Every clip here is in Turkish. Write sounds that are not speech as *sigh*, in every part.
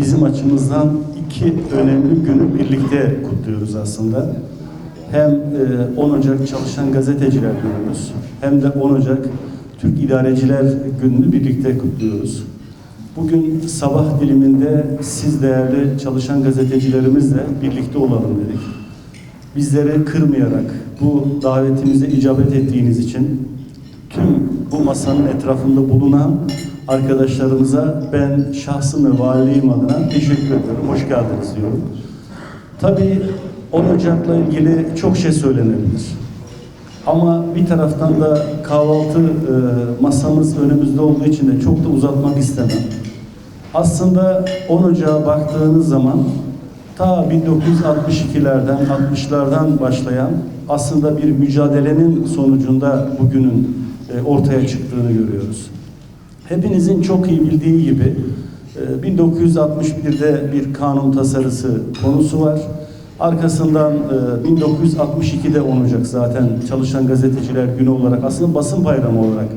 bizim açımızdan iki önemli günü birlikte kutluyoruz aslında. Hem e, 10 Ocak Çalışan Gazeteciler Günümüz hem de 10 Ocak Türk İdareciler Günü'nü birlikte kutluyoruz. Bugün sabah diliminde siz değerli çalışan gazetecilerimizle birlikte olalım dedik. Bizleri kırmayarak bu davetimize icabet ettiğiniz için tüm bu masanın etrafında bulunan arkadaşlarımıza ben şahsım ve valiliğim adına teşekkür ediyorum. Hoş geldiniz diyorum. Tabii 10 Ocak'la ilgili çok şey söylenebilir. Ama bir taraftan da kahvaltı e, masamız önümüzde olduğu için de çok da uzatmak istemem. Aslında 10 Ocak'a baktığınız zaman ta 1962'lerden, 60'lardan başlayan aslında bir mücadelenin sonucunda bugünün e, ortaya çıktığını görüyoruz. Hepinizin çok iyi bildiği gibi e, 1961'de bir kanun tasarısı konusu var. Arkasından e, 1962'de 10 Ocak zaten Çalışan Gazeteciler Günü olarak aslında basın bayramı olarak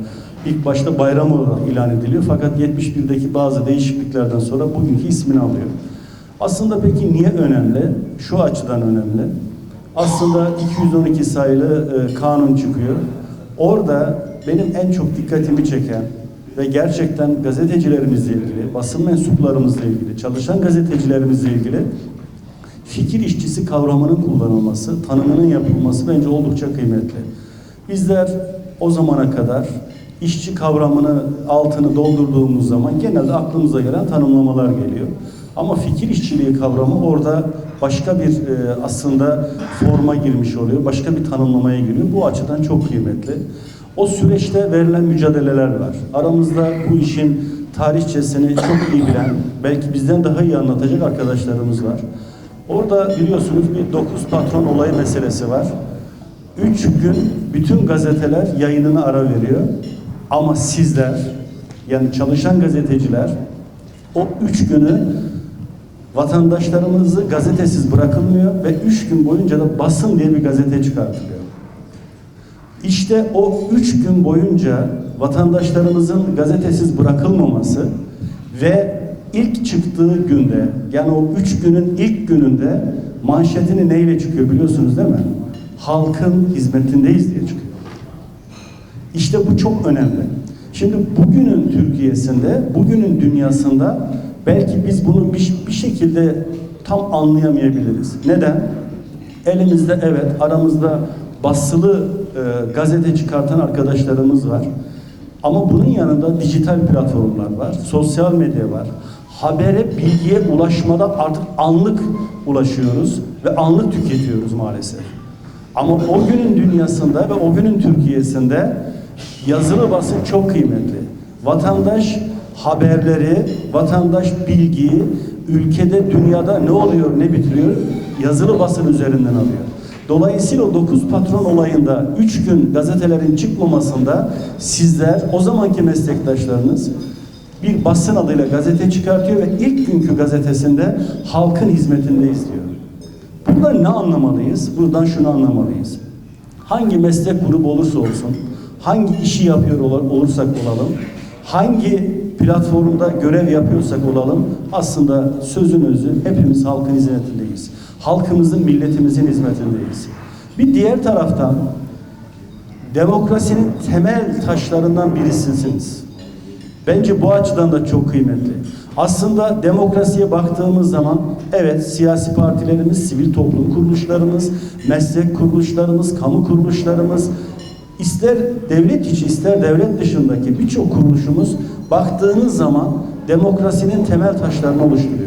ilk başta bayram olarak ilan ediliyor. Fakat 71'deki bazı değişikliklerden sonra bugünkü ismini alıyor. Aslında peki niye önemli? Şu açıdan önemli. Aslında 212 sayılı e, kanun çıkıyor. Orada benim en çok dikkatimi çeken ve gerçekten gazetecilerimizle ilgili, basın mensuplarımızla ilgili, çalışan gazetecilerimizle ilgili fikir işçisi kavramının kullanılması, tanımının yapılması bence oldukça kıymetli. Bizler o zamana kadar işçi kavramını altını doldurduğumuz zaman genelde aklımıza gelen tanımlamalar geliyor. Ama fikir işçiliği kavramı orada başka bir e, aslında forma girmiş oluyor. Başka bir tanımlamaya giriyor. Bu açıdan çok kıymetli. O süreçte verilen mücadeleler var. Aramızda bu işin tarihçesini çok iyi bilen, belki bizden daha iyi anlatacak arkadaşlarımız var. Orada biliyorsunuz bir dokuz patron olayı meselesi var. Üç gün bütün gazeteler yayınını ara veriyor. Ama sizler, yani çalışan gazeteciler o üç günü vatandaşlarımızı gazetesiz bırakılmıyor ve üç gün boyunca da basın diye bir gazete çıkartılıyor. İşte o üç gün boyunca vatandaşlarımızın gazetesiz bırakılmaması ve ilk çıktığı günde yani o üç günün ilk gününde manşetini neyle çıkıyor biliyorsunuz değil mi? Halkın hizmetindeyiz diye çıkıyor. İşte bu çok önemli. Şimdi bugünün Türkiye'sinde, bugünün dünyasında belki biz bunu bir, bir şekilde tam anlayamayabiliriz. Neden? Elimizde evet aramızda basılı e, gazete çıkartan arkadaşlarımız var. Ama bunun yanında dijital platformlar var, sosyal medya var. Habere, bilgiye ulaşmada artık anlık ulaşıyoruz ve anlık tüketiyoruz maalesef. Ama o günün dünyasında ve o günün Türkiye'sinde yazılı basın çok kıymetli. Vatandaş haberleri, vatandaş bilgiyi ülkede, dünyada ne oluyor, ne bitiriyor yazılı basın üzerinden alıyor. Dolayısıyla o 9 patron olayında 3 gün gazetelerin çıkmamasında sizler, o zamanki meslektaşlarınız bir basın adıyla gazete çıkartıyor ve ilk günkü gazetesinde halkın hizmetindeyiz diyor. Buradan ne anlamalıyız? Buradan şunu anlamalıyız. Hangi meslek grubu olursa olsun, hangi işi yapıyor olursak olalım, hangi platformda görev yapıyorsak olalım, aslında sözün özü hepimiz halkın hizmetindeyiz. Halkımızın, milletimizin hizmetindeyiz. Bir diğer taraftan demokrasinin temel taşlarından birisisiniz. Bence bu açıdan da çok kıymetli. Aslında demokrasiye baktığımız zaman evet siyasi partilerimiz, sivil toplum kuruluşlarımız, meslek kuruluşlarımız, kamu kuruluşlarımız, ister devlet içi ister devlet dışındaki birçok kuruluşumuz baktığınız zaman demokrasinin temel taşlarını oluşturuyor.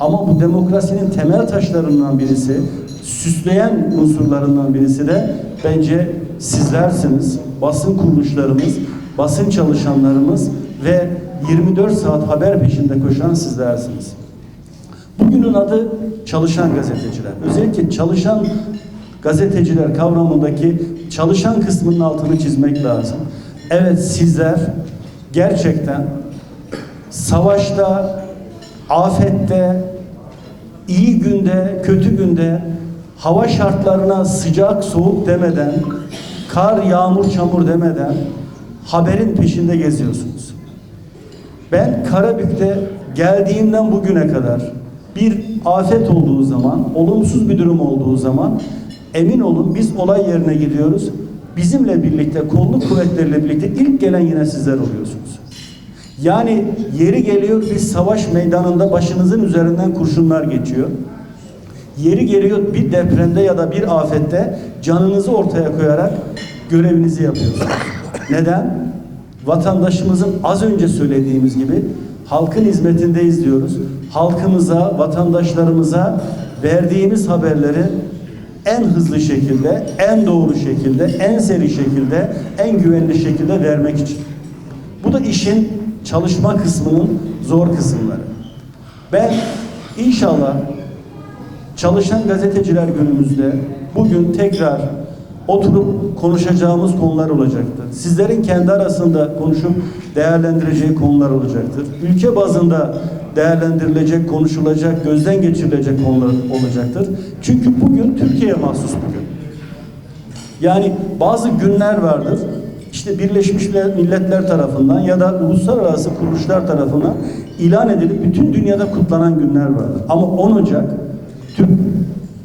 Ama bu demokrasinin temel taşlarından birisi, süsleyen unsurlarından birisi de bence sizlersiniz, basın kuruluşlarımız, basın çalışanlarımız ve 24 saat haber peşinde koşan sizlersiniz. Bugünün adı çalışan gazeteciler. Özellikle çalışan gazeteciler kavramındaki çalışan kısmının altını çizmek lazım. Evet sizler gerçekten savaşta, afette, iyi günde, kötü günde hava şartlarına sıcak, soğuk demeden, kar, yağmur, çamur demeden haberin peşinde geziyorsunuz. Ben Karabük'te geldiğimden bugüne kadar bir afet olduğu zaman, olumsuz bir durum olduğu zaman emin olun biz olay yerine gidiyoruz. Bizimle birlikte, kolluk kuvvetleriyle birlikte ilk gelen yine sizler oluyorsunuz. Yani yeri geliyor bir savaş meydanında başınızın üzerinden kurşunlar geçiyor. Yeri geliyor bir depremde ya da bir afette canınızı ortaya koyarak görevinizi yapıyorsunuz. Neden? Vatandaşımızın az önce söylediğimiz gibi halkın hizmetindeyiz diyoruz. Halkımıza, vatandaşlarımıza verdiğimiz haberleri en hızlı şekilde, en doğru şekilde, en seri şekilde, en güvenli şekilde vermek için. Bu da işin çalışma kısmının zor kısımları. Ben inşallah Çalışan gazeteciler günümüzde bugün tekrar oturup konuşacağımız konular olacaktır. Sizlerin kendi arasında konuşup değerlendireceği konular olacaktır. Ülke bazında değerlendirilecek, konuşulacak, gözden geçirilecek konular olacaktır. Çünkü bugün Türkiye'ye mahsus bir gün. Yani bazı günler vardır. İşte Birleşmiş Milletler tarafından ya da uluslararası kuruluşlar tarafından ilan edilip bütün dünyada kutlanan günler vardır. Ama 10 Ocak Türk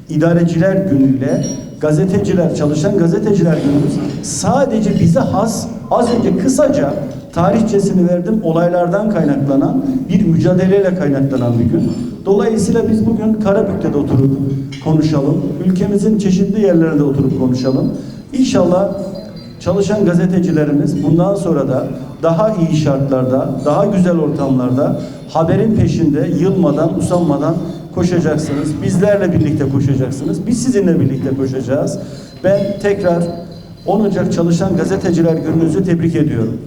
İdareciler Günü'yle gazeteciler, çalışan gazeteciler günümüz sadece bize has, az önce kısaca tarihçesini verdim olaylardan kaynaklanan bir mücadeleyle kaynaklanan bir gün. Dolayısıyla biz bugün Karabük'te de oturup konuşalım. Ülkemizin çeşitli yerlerinde oturup konuşalım. İnşallah çalışan gazetecilerimiz bundan sonra da daha iyi şartlarda, daha güzel ortamlarda haberin peşinde yılmadan, usanmadan koşacaksınız. Bizlerle birlikte koşacaksınız. Biz sizinle birlikte koşacağız. Ben tekrar 10 Ocak Çalışan Gazeteciler Gününüzü tebrik ediyorum.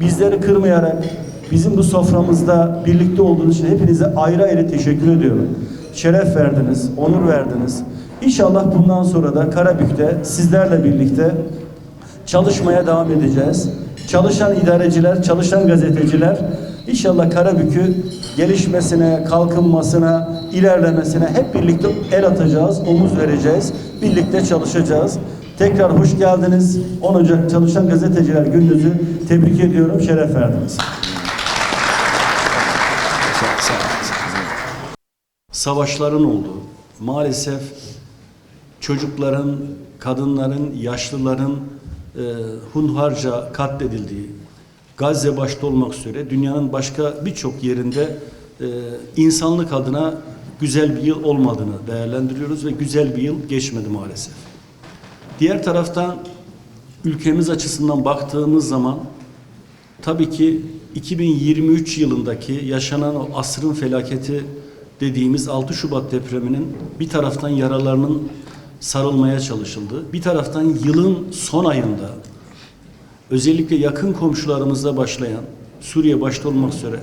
Bizleri kırmayarak bizim bu soframızda birlikte olduğunuz için hepinize ayrı ayrı teşekkür ediyorum. Şeref verdiniz, onur verdiniz. İnşallah bundan sonra da Karabük'te sizlerle birlikte çalışmaya devam edeceğiz. Çalışan idareciler, çalışan gazeteciler inşallah Karabük'ü gelişmesine, kalkınmasına, ilerlemesine hep birlikte el atacağız, omuz vereceğiz, birlikte çalışacağız. Tekrar hoş geldiniz. 10 Ocak Çalışan Gazeteciler Gününüzü tebrik ediyorum, şeref verdiniz. Savaşların olduğu, maalesef çocukların, kadınların, yaşlıların e, hunharca katledildiği, Gazze başta olmak üzere dünyanın başka birçok yerinde e, insanlık adına güzel bir yıl olmadığını değerlendiriyoruz ve güzel bir yıl geçmedi maalesef. Diğer taraftan ülkemiz açısından baktığımız zaman tabii ki 2023 yılındaki yaşanan o asrın felaketi dediğimiz 6 Şubat depreminin bir taraftan yaralarının sarılmaya çalışıldı. Bir taraftan yılın son ayında özellikle yakın komşularımızda başlayan Suriye başta olmak üzere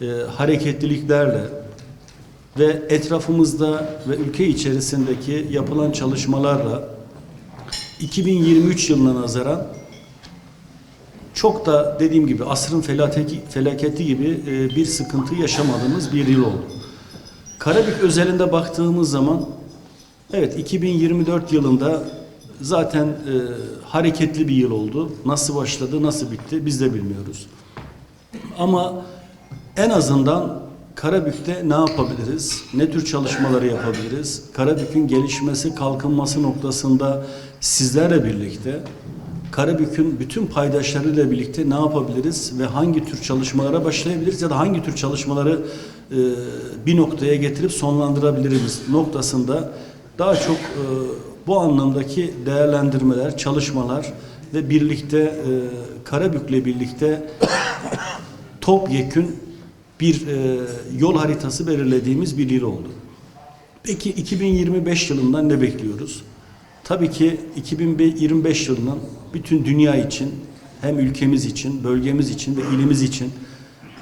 e, hareketliliklerle ve etrafımızda ve ülke içerisindeki yapılan çalışmalarla 2023 yılına nazaran çok da dediğim gibi asrın felaketi, felaketi gibi e, bir sıkıntı yaşamadığımız bir yıl oldu. Karabük özelinde baktığımız zaman evet 2024 yılında zaten e, hareketli bir yıl oldu. Nasıl başladı, nasıl bitti biz de bilmiyoruz. Ama en azından Karabük'te ne yapabiliriz? Ne tür çalışmaları yapabiliriz? Karabük'ün gelişmesi, kalkınması noktasında sizlerle birlikte Karabük'ün bütün paydaşlarıyla birlikte ne yapabiliriz ve hangi tür çalışmalara başlayabiliriz ya da hangi tür çalışmaları e, bir noktaya getirip sonlandırabiliriz noktasında daha çok e, bu anlamdaki değerlendirmeler, çalışmalar ve birlikte e, Karabük'le birlikte *coughs* topyekün bir e, yol haritası belirlediğimiz bir yıl oldu. Peki 2025 yılından ne bekliyoruz? Tabii ki 2025 yılının bütün dünya için hem ülkemiz için, bölgemiz için ve ilimiz için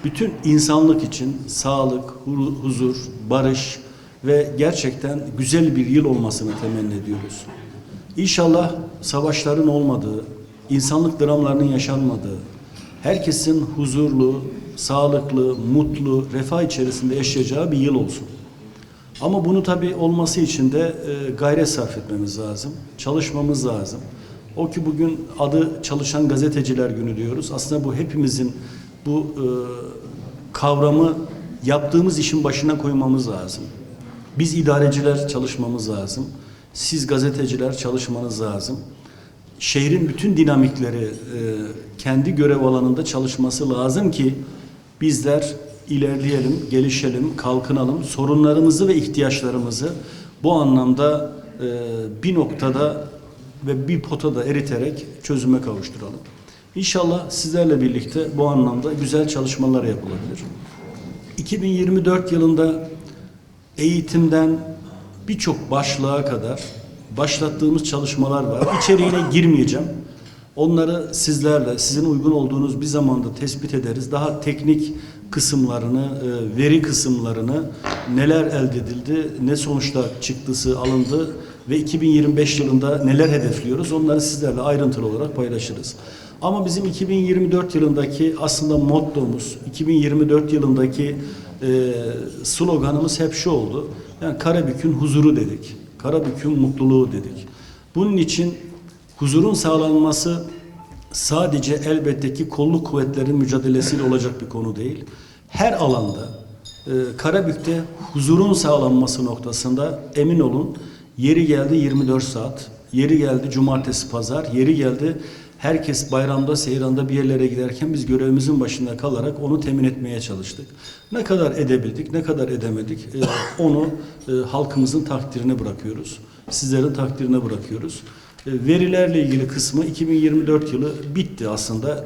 bütün insanlık için sağlık, hu- huzur, barış ve gerçekten güzel bir yıl olmasını temenni ediyoruz. İnşallah savaşların olmadığı, insanlık dramlarının yaşanmadığı, herkesin huzurlu, sağlıklı, mutlu, refah içerisinde yaşayacağı bir yıl olsun. Ama bunu tabii olması için de e, gayret sarf etmemiz lazım, çalışmamız lazım. O ki bugün adı Çalışan Gazeteciler Günü diyoruz. Aslında bu hepimizin bu e, kavramı yaptığımız işin başına koymamız lazım. Biz idareciler çalışmamız lazım. Siz gazeteciler çalışmanız lazım. Şehrin bütün dinamikleri e, kendi görev alanında çalışması lazım ki bizler ilerleyelim, gelişelim, kalkınalım. Sorunlarımızı ve ihtiyaçlarımızı bu anlamda e, bir noktada ve bir potada eriterek çözüme kavuşturalım. İnşallah sizlerle birlikte bu anlamda güzel çalışmalar yapılabilir. 2024 yılında eğitimden birçok başlığa kadar başlattığımız çalışmalar var. İçeriğine girmeyeceğim. Onları sizlerle, sizin uygun olduğunuz bir zamanda tespit ederiz. Daha teknik kısımlarını, e, veri kısımlarını, neler elde edildi, ne sonuçlar çıktısı alındı ve 2025 yılında neler hedefliyoruz onları sizlerle ayrıntılı olarak paylaşırız. Ama bizim 2024 yılındaki aslında mottomuz, 2024 yılındaki sloganımız hep şu oldu. Yani Karabük'ün huzuru dedik. Karabük'ün mutluluğu dedik. Bunun için huzurun sağlanması sadece elbette ki kolluk kuvvetlerin mücadelesiyle olacak bir konu değil. Her alanda e, Karabük'te huzurun sağlanması noktasında emin olun yeri geldi 24 saat, yeri geldi cumartesi pazar, yeri geldi herkes bayramda, seyranda bir yerlere giderken biz görevimizin başında kalarak onu temin etmeye çalıştık. Ne kadar edebildik, ne kadar edemedik e, *laughs* onu e, halkımızın takdirine bırakıyoruz. Sizlerin takdirine bırakıyoruz. E, verilerle ilgili kısmı 2024 yılı bitti aslında.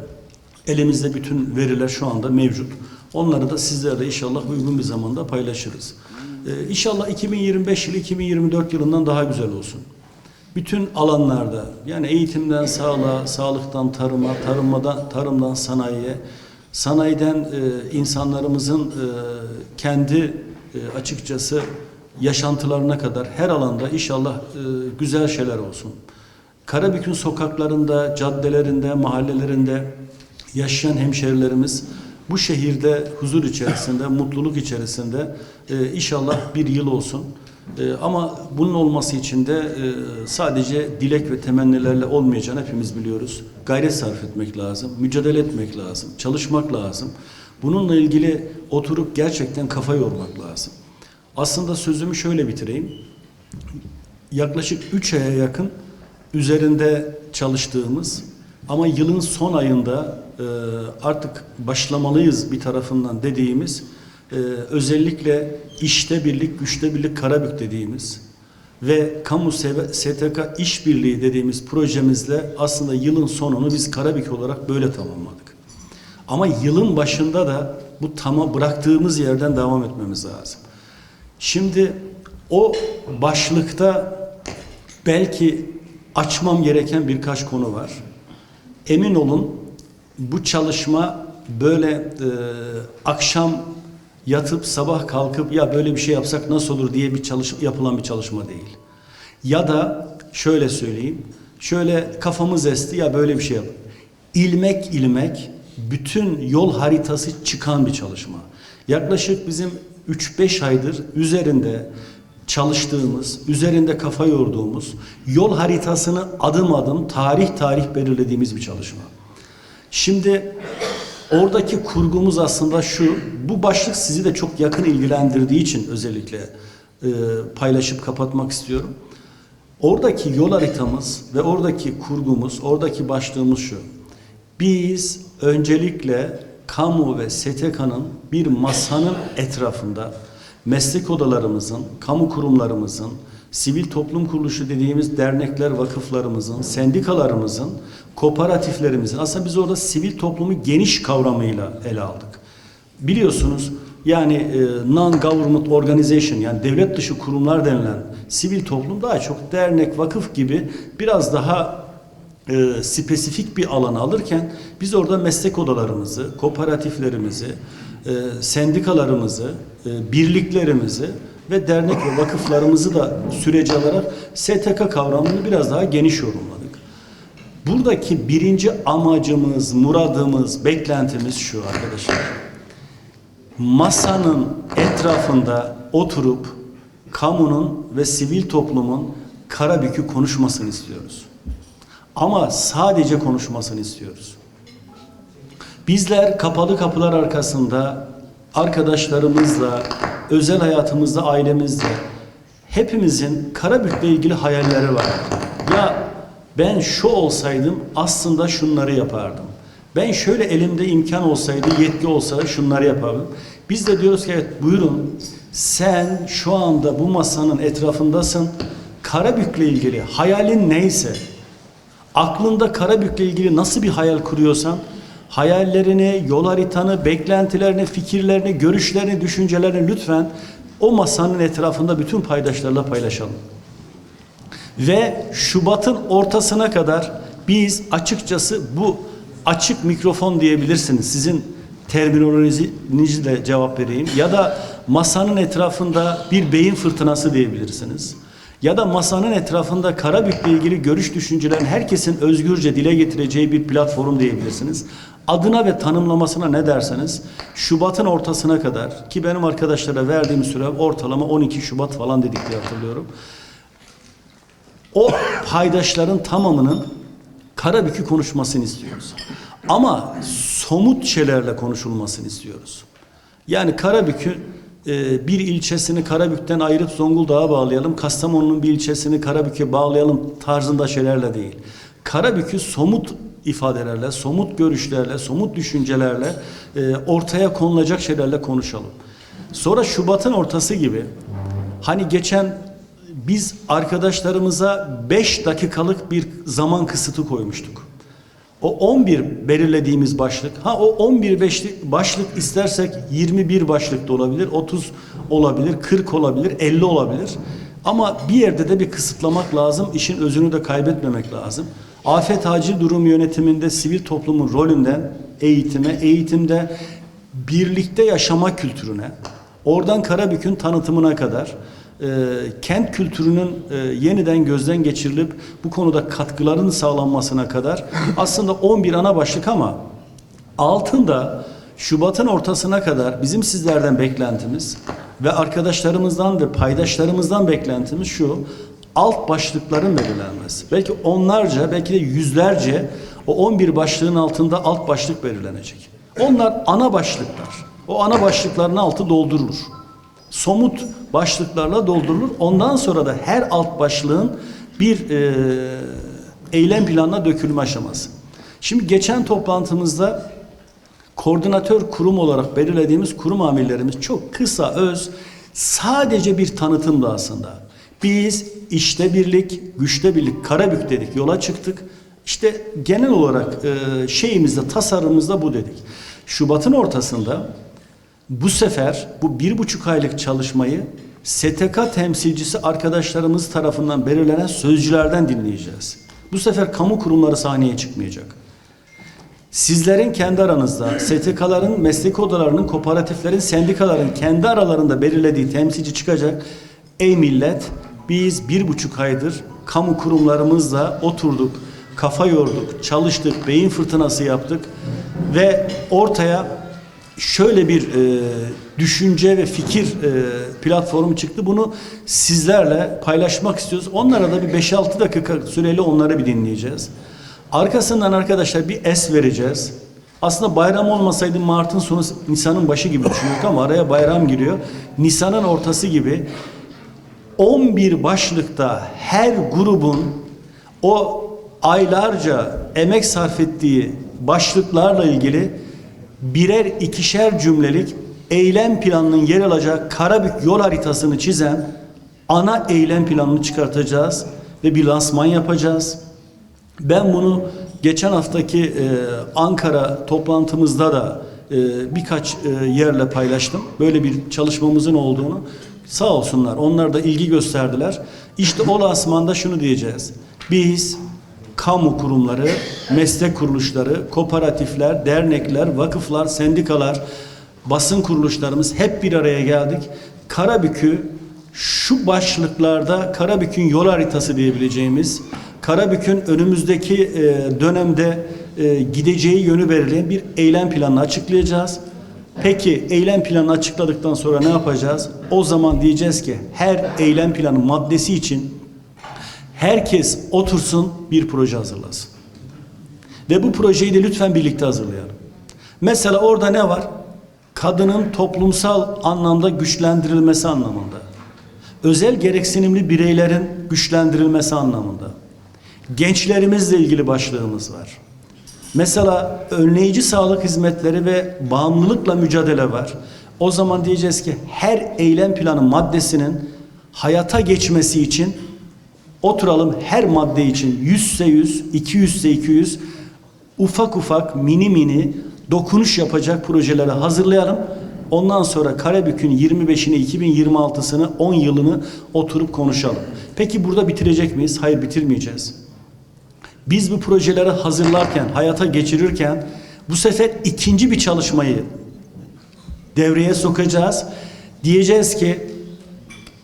Elimizde bütün veriler şu anda mevcut. Onları da sizlerle inşallah uygun bir zamanda paylaşırız. Ee, inşallah 2025 yılı 2024 yılından daha güzel olsun. Bütün alanlarda yani eğitimden sağlığa, sağlıktan tarıma, tarımdan, tarımdan sanayiye, sanayiden e, insanlarımızın e, kendi e, açıkçası yaşantılarına kadar her alanda inşallah e, güzel şeyler olsun. Karabük'ün sokaklarında, caddelerinde, mahallelerinde yaşayan hemşerilerimiz bu şehirde huzur içerisinde, mutluluk içerisinde e, inşallah bir yıl olsun. E, ama bunun olması için de e, sadece dilek ve temennilerle olmayacağını hepimiz biliyoruz. Gayret sarf etmek lazım, mücadele etmek lazım, çalışmak lazım. Bununla ilgili oturup gerçekten kafa yormak lazım. Aslında sözümü şöyle bitireyim. Yaklaşık 3 aya yakın üzerinde çalıştığımız ama yılın son ayında e, artık başlamalıyız bir tarafından dediğimiz e, özellikle işte birlik, güçte birlik Karabük dediğimiz ve kamu STK işbirliği dediğimiz projemizle aslında yılın sonunu biz Karabük olarak böyle tamamladık. Ama yılın başında da bu tama bıraktığımız yerden devam etmemiz lazım. Şimdi o başlıkta belki açmam gereken birkaç konu var. Emin olun bu çalışma böyle e, akşam yatıp sabah kalkıp ya böyle bir şey yapsak nasıl olur diye bir çalış yapılan bir çalışma değil. Ya da şöyle söyleyeyim. Şöyle kafamız esti ya böyle bir şey yap. İlmek ilmek bütün yol haritası çıkan bir çalışma. Yaklaşık bizim 3-5 aydır üzerinde çalıştığımız, üzerinde kafa yorduğumuz, yol haritasını adım adım tarih tarih belirlediğimiz bir çalışma. Şimdi oradaki kurgumuz aslında şu, bu başlık sizi de çok yakın ilgilendirdiği için özellikle e, paylaşıp kapatmak istiyorum. Oradaki yol haritamız ve oradaki kurgumuz, oradaki başlığımız şu. Biz öncelikle kamu ve STK'nın bir masanın etrafında meslek odalarımızın, kamu kurumlarımızın, sivil toplum kuruluşu dediğimiz dernekler, vakıflarımızın, sendikalarımızın, kooperatiflerimizin aslında biz orada sivil toplumu geniş kavramıyla ele aldık. Biliyorsunuz yani e, non-government organization yani devlet dışı kurumlar denilen sivil toplum daha çok dernek, vakıf gibi biraz daha e, spesifik bir alanı alırken biz orada meslek odalarımızı, kooperatiflerimizi, e, sendikalarımızı, e, birliklerimizi ve dernek ve vakıflarımızı da sürece alarak STK kavramını biraz daha geniş yorumladık. Buradaki birinci amacımız, muradımız, beklentimiz şu arkadaşlar. Masanın etrafında oturup kamunun ve sivil toplumun Karabük'ü konuşmasını istiyoruz. Ama sadece konuşmasını istiyoruz. Bizler kapalı kapılar arkasında arkadaşlarımızla, özel hayatımızda, ailemizle hepimizin Karabük'le ilgili hayalleri var. Ya ben şu olsaydım aslında şunları yapardım. Ben şöyle elimde imkan olsaydı, yetki olsaydı şunları yapardım. Biz de diyoruz ki evet buyurun sen şu anda bu masanın etrafındasın. Karabük'le ilgili hayalin neyse, aklında Karabük'le ilgili nasıl bir hayal kuruyorsan hayallerini, yol haritanı, beklentilerini, fikirlerini, görüşlerini, düşüncelerini lütfen o masanın etrafında bütün paydaşlarla paylaşalım. Ve Şubat'ın ortasına kadar biz açıkçası bu açık mikrofon diyebilirsiniz. Sizin terminolojinizle cevap vereyim. Ya da masanın etrafında bir beyin fırtınası diyebilirsiniz. Ya da masanın etrafında Karabük'le ilgili görüş düşüncelerin herkesin özgürce dile getireceği bir platform diyebilirsiniz. Adına ve tanımlamasına ne derseniz Şubat'ın ortasına kadar ki benim arkadaşlara verdiğim süre ortalama 12 Şubat falan dedik diye hatırlıyorum o paydaşların tamamının Karabük'ü konuşmasını istiyoruz. Ama somut şeylerle konuşulmasını istiyoruz. Yani Karabük'ün e, bir ilçesini Karabük'ten ayırıp Zonguldak'a bağlayalım, Kastamonu'nun bir ilçesini Karabük'e bağlayalım tarzında şeylerle değil. Karabük'ü somut ifadelerle, somut görüşlerle, somut düşüncelerle e, ortaya konulacak şeylerle konuşalım. Sonra Şubat'ın ortası gibi hani geçen biz arkadaşlarımıza 5 dakikalık bir zaman kısıtı koymuştuk. O 11 belirlediğimiz başlık, ha o 11 beşlik başlık istersek 21 başlık da olabilir, 30 olabilir, 40 olabilir, 50 olabilir. Ama bir yerde de bir kısıtlamak lazım, işin özünü de kaybetmemek lazım. Afet acil durum yönetiminde sivil toplumun rolünden eğitime, eğitimde birlikte yaşama kültürüne, oradan Karabük'ün tanıtımına kadar e, kent kültürünün e, yeniden gözden geçirilip bu konuda katkıların sağlanmasına kadar *laughs* aslında 11 ana başlık ama altında Şubat'ın ortasına kadar bizim sizlerden beklentimiz ve arkadaşlarımızdan ve paydaşlarımızdan beklentimiz şu alt başlıkların belirlenmesi. Belki onlarca belki de yüzlerce o 11 başlığın altında alt başlık belirlenecek. Onlar ana başlıklar. O ana başlıkların altı doldurulur somut başlıklarla doldurulur. Ondan sonra da her alt başlığın bir e, eylem planına dökülme aşaması. Şimdi geçen toplantımızda koordinatör kurum olarak belirlediğimiz kurum amirlerimiz çok kısa öz sadece bir tanıtımdı aslında. Biz işte birlik, güçte birlik, Karabük dedik, yola çıktık. İşte genel olarak e, şeyimizde, tasarımımızda bu dedik. Şubat'ın ortasında bu sefer bu bir buçuk aylık çalışmayı STK temsilcisi arkadaşlarımız tarafından belirlenen sözcülerden dinleyeceğiz. Bu sefer kamu kurumları sahneye çıkmayacak. Sizlerin kendi aranızda, STK'ların, meslek odalarının, kooperatiflerin, sendikaların kendi aralarında belirlediği temsilci çıkacak. Ey millet, biz bir buçuk aydır kamu kurumlarımızla oturduk, kafa yorduk, çalıştık, beyin fırtınası yaptık ve ortaya şöyle bir e, düşünce ve fikir e, platformu çıktı. Bunu sizlerle paylaşmak istiyoruz. Onlara da bir 5-6 dakika süreli onları bir dinleyeceğiz. Arkasından arkadaşlar bir es vereceğiz. Aslında bayram olmasaydı Mart'ın sonu Nisan'ın başı gibi düşünüyorduk ama araya bayram giriyor. Nisan'ın ortası gibi 11 başlıkta her grubun o aylarca emek sarf ettiği başlıklarla ilgili birer ikişer cümlelik eylem planının yer alacağı Karabük yol haritasını çizen ana eylem planını çıkartacağız ve bir lansman yapacağız. Ben bunu geçen haftaki e, Ankara toplantımızda da e, birkaç e, yerle paylaştım. Böyle bir çalışmamızın olduğunu. Sağ olsunlar. Onlar da ilgi gösterdiler. İşte o lansmanda şunu diyeceğiz. Biz kamu kurumları, meslek kuruluşları, kooperatifler, dernekler, vakıflar, sendikalar, basın kuruluşlarımız hep bir araya geldik. Karabük'ü şu başlıklarda Karabük'ün yol haritası diyebileceğimiz, Karabük'ün önümüzdeki e, dönemde e, gideceği yönü belirleyen bir eylem planını açıklayacağız. Peki eylem planını açıkladıktan sonra ne yapacağız? O zaman diyeceğiz ki her eylem planı maddesi için herkes otursun bir proje hazırlasın. Ve bu projeyi de lütfen birlikte hazırlayalım. Mesela orada ne var? kadının toplumsal anlamda güçlendirilmesi anlamında. Özel gereksinimli bireylerin güçlendirilmesi anlamında. Gençlerimizle ilgili başlığımız var. Mesela önleyici sağlık hizmetleri ve bağımlılıkla mücadele var. O zaman diyeceğiz ki her eylem planı maddesinin hayata geçmesi için oturalım her madde için 100 ise 100, 200 ise 200 ufak ufak mini mini dokunuş yapacak projeleri hazırlayalım. Ondan sonra Karabük'ün 25'ini, 2026'sını, 10 yılını oturup konuşalım. Peki burada bitirecek miyiz? Hayır bitirmeyeceğiz. Biz bu projeleri hazırlarken, hayata geçirirken bu sefer ikinci bir çalışmayı devreye sokacağız. Diyeceğiz ki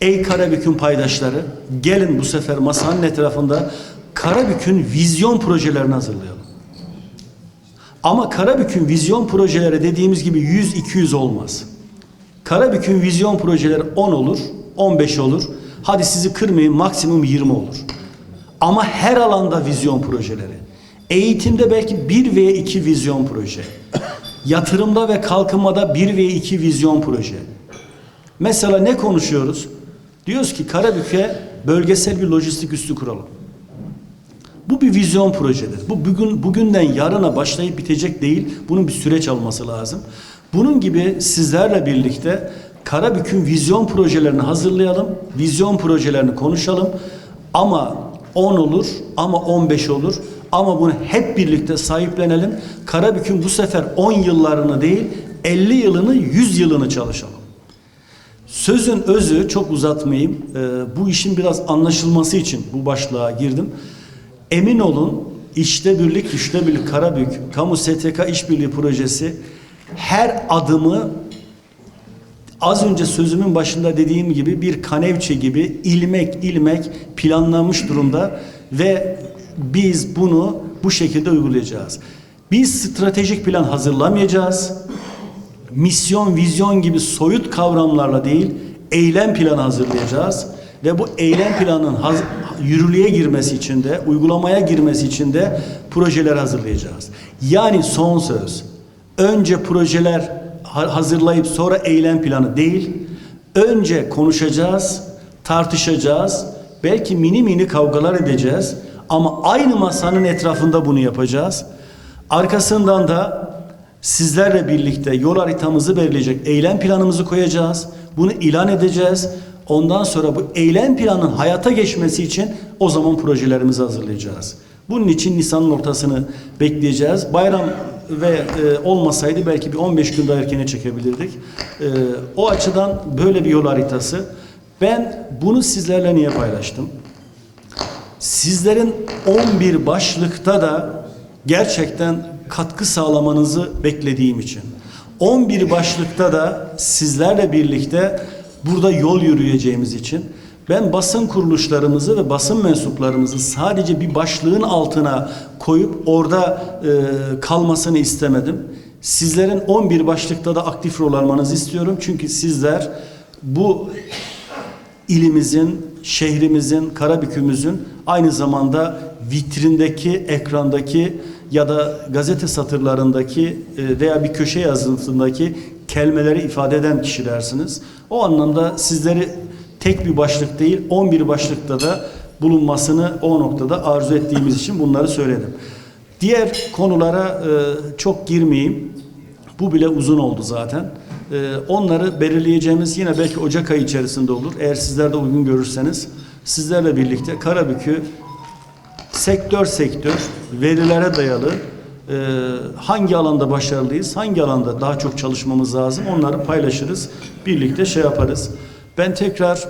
ey Karabük'ün paydaşları gelin bu sefer masanın etrafında Karabük'ün vizyon projelerini hazırlayalım. Ama Karabük'ün vizyon projeleri dediğimiz gibi 100-200 olmaz. Karabük'ün vizyon projeleri 10 olur, 15 olur. Hadi sizi kırmayın maksimum 20 olur. Ama her alanda vizyon projeleri. Eğitimde belki 1 veya 2 vizyon proje. Yatırımda ve kalkınmada 1 veya 2 vizyon proje. Mesela ne konuşuyoruz? Diyoruz ki Karabük'e bölgesel bir lojistik üssü kuralım. Bu bir vizyon projedir. Bu bugün bugünden yarına başlayıp bitecek değil. Bunun bir süreç alması lazım. Bunun gibi sizlerle birlikte Karabük'ün vizyon projelerini hazırlayalım. Vizyon projelerini konuşalım. Ama 10 olur ama 15 olur. Ama bunu hep birlikte sahiplenelim. Karabük'ün bu sefer 10 yıllarını değil 50 yılını 100 yılını çalışalım. Sözün özü çok uzatmayayım. Ee, bu işin biraz anlaşılması için bu başlığa girdim. Emin olun işte birlik güçte birlik Karabük Kamu STK İşbirliği Projesi her adımı az önce sözümün başında dediğim gibi bir kanevçe gibi ilmek ilmek planlanmış durumda ve biz bunu bu şekilde uygulayacağız. Biz stratejik plan hazırlamayacağız misyon, vizyon gibi soyut kavramlarla değil, eylem planı hazırlayacağız. Ve bu eylem planının yürürlüğe girmesi için de, uygulamaya girmesi için de projeler hazırlayacağız. Yani son söz, önce projeler ha- hazırlayıp sonra eylem planı değil, önce konuşacağız, tartışacağız, belki mini mini kavgalar edeceğiz ama aynı masanın etrafında bunu yapacağız. Arkasından da Sizlerle birlikte yol haritamızı belirleyecek eylem planımızı koyacağız. Bunu ilan edeceğiz. Ondan sonra bu eylem planının hayata geçmesi için o zaman projelerimizi hazırlayacağız. Bunun için Nisan'ın ortasını bekleyeceğiz. Bayram ve e, olmasaydı belki bir 15 gün daha erkene çekebilirdik. E, o açıdan böyle bir yol haritası. Ben bunu sizlerle niye paylaştım? Sizlerin 11 başlıkta da gerçekten katkı sağlamanızı beklediğim için. 11 başlıkta da sizlerle birlikte burada yol yürüyeceğimiz için ben basın kuruluşlarımızı ve basın mensuplarımızı sadece bir başlığın altına koyup orada e, kalmasını istemedim. Sizlerin 11 başlıkta da aktif rol almanızı istiyorum. Çünkü sizler bu ilimizin, şehrimizin, Karabük'ümüzün aynı zamanda vitrindeki, ekrandaki ya da gazete satırlarındaki e, veya bir köşe yazısındaki kelimeleri ifade eden kişilersiniz. O anlamda sizleri tek bir başlık değil 11 başlıkta da bulunmasını o noktada arzu ettiğimiz için bunları söyledim. Diğer konulara e, çok girmeyeyim. Bu bile uzun oldu zaten. Ee, onları belirleyeceğimiz yine belki Ocak ayı içerisinde olur. Eğer sizler de uygun görürseniz sizlerle birlikte Karabük'ü sektör sektör verilere dayalı e, hangi alanda başarılıyız, hangi alanda daha çok çalışmamız lazım onları paylaşırız. Birlikte şey yaparız. Ben tekrar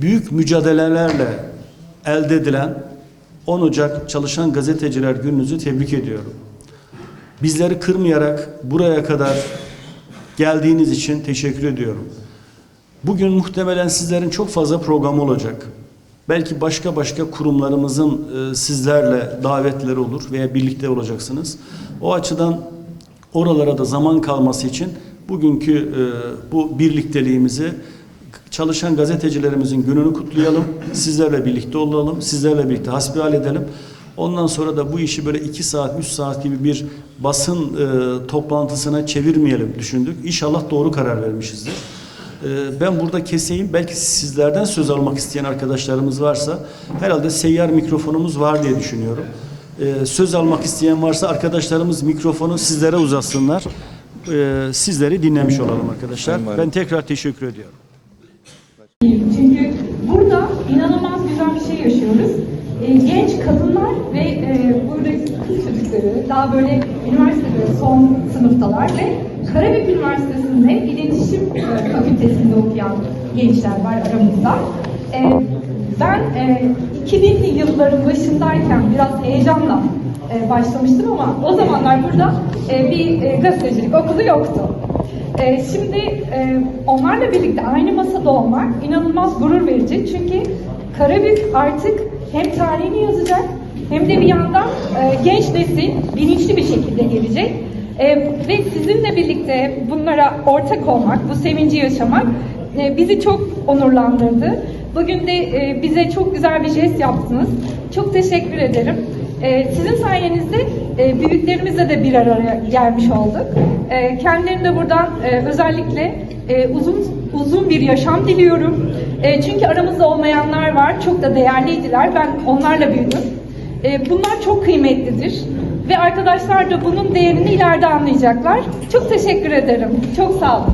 büyük mücadelelerle elde edilen 10 Ocak Çalışan Gazeteciler Gününüzü tebrik ediyorum. Bizleri kırmayarak buraya kadar geldiğiniz için teşekkür ediyorum. Bugün muhtemelen sizlerin çok fazla programı olacak. Belki başka başka kurumlarımızın e, sizlerle davetleri olur veya birlikte olacaksınız. O açıdan oralara da zaman kalması için bugünkü e, bu birlikteliğimizi çalışan gazetecilerimizin gününü kutlayalım. Sizlerle birlikte olalım. Sizlerle birlikte hasbihal edelim. Ondan sonra da bu işi böyle 2 saat, 3 saat gibi bir basın e, toplantısına çevirmeyelim düşündük. İnşallah doğru karar vermişizdir. E, ben burada keseyim. Belki sizlerden söz almak isteyen arkadaşlarımız varsa herhalde seyyar mikrofonumuz var diye düşünüyorum. E, söz almak isteyen varsa arkadaşlarımız mikrofonu sizlere uzatsınlar. E, sizleri dinlemiş olalım arkadaşlar. Ben tekrar teşekkür ediyorum. Çünkü burada inanılmaz güzel bir şey yaşıyoruz. Ee, genç kadınlar ve e, burada kız çocukları daha böyle üniversitede son sınıftalar ve Karabük Üniversitesi'nde iletişim e, fakültesinde okuyan gençler var aramızda. Ee, ben e, 2000'li yılların başındayken biraz heyecanla e, başlamıştım ama o zamanlar burada e, bir e, gazetecilik okulu yoktu. Şimdi e, onlarla birlikte aynı masada olmak inanılmaz gurur verici. Çünkü Karabük artık hem tarihini yazacak hem de bir yandan e, genç nesil bilinçli bir şekilde gelecek. E, ve sizinle birlikte bunlara ortak olmak, bu sevinci yaşamak e, bizi çok onurlandırdı. Bugün de e, bize çok güzel bir jest yaptınız. Çok teşekkür ederim. E, sizin sayenizde e, büyüklerimizle de bir araya gelmiş olduk. E, kendilerine buradan e, özellikle e, uzun uzun bir yaşam diliyorum. E, çünkü aramızda olmayanlar var. Çok da değerliydiler. Ben onlarla büyüdüm. E, bunlar çok kıymetlidir. Ve arkadaşlar da bunun değerini ileride anlayacaklar. Çok teşekkür ederim. Çok sağ olun.